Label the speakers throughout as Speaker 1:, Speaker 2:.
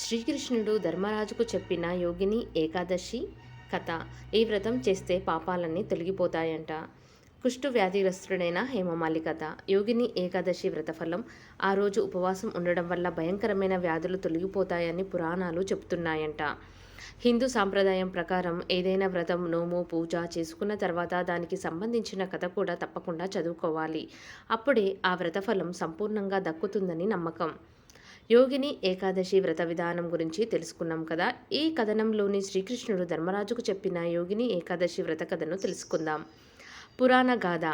Speaker 1: శ్రీకృష్ణుడు ధర్మరాజుకు చెప్పిన యోగిని ఏకాదశి కథ ఈ వ్రతం చేస్తే పాపాలన్నీ తొలగిపోతాయంట. కుష్టు వ్యాధిగ్రస్తుడైన హేమమాలి కథ. యోగిని ఏకాదశి వ్రతఫలం ఆ రోజు ఉపవాసం ఉండడం వల్ల భయంకరమైన వ్యాధులు తొలగిపోతాయని పురాణాలు చెబుతున్నాయంట హిందూ సాంప్రదాయం ప్రకారం ఏదైనా వ్రతం నోము పూజ చేసుకున్న తర్వాత దానికి సంబంధించిన కథ కూడా తప్పకుండా చదువుకోవాలి. అప్పుడే ఆ వ్రతఫలం సంపూర్ణంగా దక్కుతుందని నమ్మకం. యోగిని ఏకాదశి వ్రత విధానం గురించి తెలుసుకున్నాం కదా. ఈ కథనంలోని శ్రీకృష్ణుడు ధర్మరాజుకు చెప్పిన యోగిని ఏకాదశి వ్రత కథను తెలుసుకుందాం. పురాణ గాథ.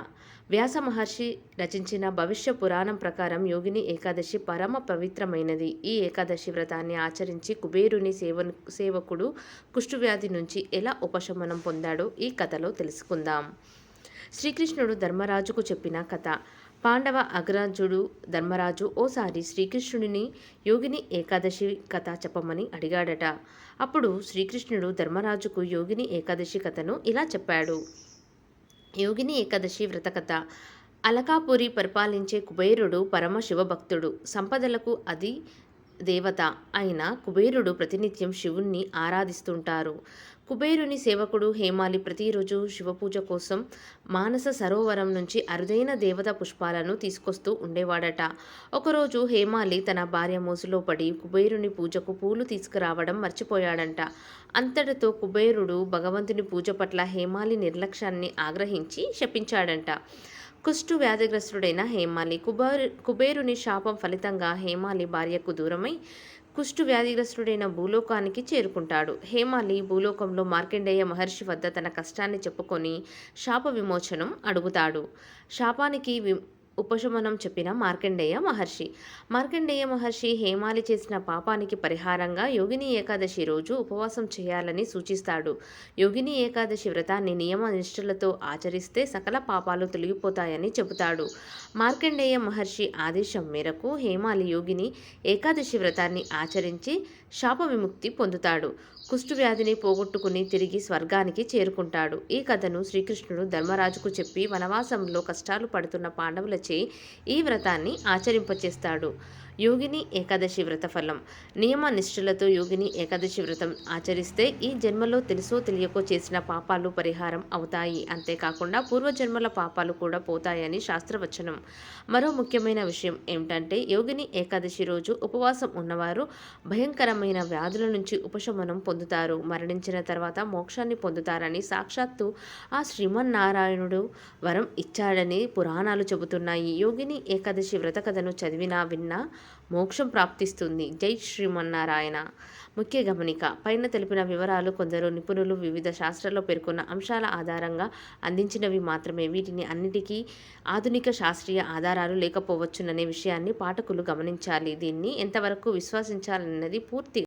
Speaker 1: వ్యాస మహర్షి రచించిన భవిష్య పురాణం ప్రకారం యోగిని ఏకాదశి పరమ పవిత్రమైనది. ఈ ఏకాదశి వ్రతాన్ని ఆచరించి కుబేరుని సేవ సేవకుడు కుష్ఠువ్యాధి నుంచి ఎలా ఉపశమనం పొందాడో ఈ కథలో తెలుసుకుందాం. శ్రీకృష్ణుడు ధర్మరాజుకు చెప్పిన కథ. పాండవ అగ్రాజుడు ధర్మరాజు ఓసారి శ్రీకృష్ణుడిని యోగిని ఏకాదశి కథ చెప్పమని అడిగాడట. అప్పుడు శ్రీకృష్ణుడు ధర్మరాజుకు యోగిని ఏకాదశి కథను ఇలా చెప్పాడు. యోగిని ఏకాదశి వ్రతకథ అలకాపురి పరిపాలించే కుబేరుడు పరమ శివభక్తుడు సంపదలకు అది దేవత అయిన కుబేరుడు ప్రతినిత్యం శివుణ్ణి ఆరాధిస్తుంటారు. కుబేరుని సేవకుడు హేమాలి ప్రతిరోజు శివపూజ కోసం మానస సరోవరం నుంచి అరుదైన దేవత పుష్పాలను తీసుకొస్తూ ఉండేవాడట. ఒకరోజు హేమాలి తన భార్య మోసులో పడి కుబేరుని పూజకు పూలు తీసుకురావడం మర్చిపోయాడంట. అంతటితో కుబేరుడు భగవంతుని పూజ పట్ల హేమాలి నిర్లక్ష్యాన్ని ఆగ్రహించి శపించాడంట. కుష్టు వ్యాధిగ్రస్తుడైన హేమాలి. కుబేరు కుబేరుని శాపం ఫలితంగా హేమాలి భార్యకు దూరమై కుష్టు వ్యాధిగ్రస్తుడైన భూలోకానికి చేరుకుంటాడు. హేమాలి భూలోకంలో మార్కండేయ మహర్షి వద్ద తన కష్టాన్ని చెప్పుకొని శాప విమోచనం అడుగుతాడు. శాపానికి వి ఉపశమనం చెప్పిన మార్కండేయ మహర్షి. మార్కండేయ మహర్షి హేమాలి చేసిన పాపానికి పరిహారంగా యోగిని ఏకాదశి రోజు ఉపవాసం చేయాలని సూచిస్తాడు. యోగిని ఏకాదశి వ్రతాన్ని నియమ నిష్ఠలతో ఆచరిస్తే సకల పాపాలు తొలగిపోతాయని చెబుతాడు. మార్కండేయ మహర్షి ఆదేశం మేరకు హేమాలి యోగిని ఏకాదశి వ్రతాన్ని ఆచరించి శాప విముక్తి పొందుతాడు. కుష్టు వ్యాధిని పోగొట్టుకుని తిరిగి స్వర్గానికి చేరుకుంటాడు. ఈ కథను శ్రీకృష్ణుడు ధర్మరాజుకు చెప్పి వనవాసంలో కష్టాలు పడుతున్న పాండవులచే ఈ వ్రతాన్ని ఆచరింపచేస్తాడు. యోగిని ఏకాదశి వ్రత ఫలం. నియమ నిష్ఠలతో యోగిని ఏకాదశి వ్రతం ఆచరిస్తే ఈ జన్మలో తెలుసో తెలియకో చేసిన పాపాలు పరిహారం అవుతాయి. అంతేకాకుండా పూర్వజన్మల పాపాలు కూడా పోతాయని శాస్త్రవచనం. మరో ముఖ్యమైన విషయం ఏమిటంటే యోగిని ఏకాదశి రోజు ఉపవాసం ఉన్నవారు భయంకరమైన వ్యాధుల నుంచి ఉపశమనం పొందుతారు. మరణించిన తర్వాత మోక్షాన్ని పొందుతారని సాక్షాత్తు ఆ శ్రీమన్నారాయణుడు వరం ఇచ్చాడని పురాణాలు చెబుతున్నాయి. యోగిని ఏకాదశి వ్రత కథను చదివినా విన్నా మోక్షం ప్రాప్తిస్తుంది. జై శ్రీమన్నారాయణ. ముఖ్య గమనిక పైన తెలిపిన వివరాలు కొందరు నిపుణులు వివిధ శాస్త్రాల్లో పేర్కొన్న అంశాల ఆధారంగా అందించినవి మాత్రమే. వీటిని అన్నిటికీ ఆధునిక శాస్త్రీయ ఆధారాలు లేకపోవచ్చుననే విషయాన్ని పాఠకులు గమనించాలి. దీన్ని ఎంతవరకు విశ్వసించాలన్నది పూర్తి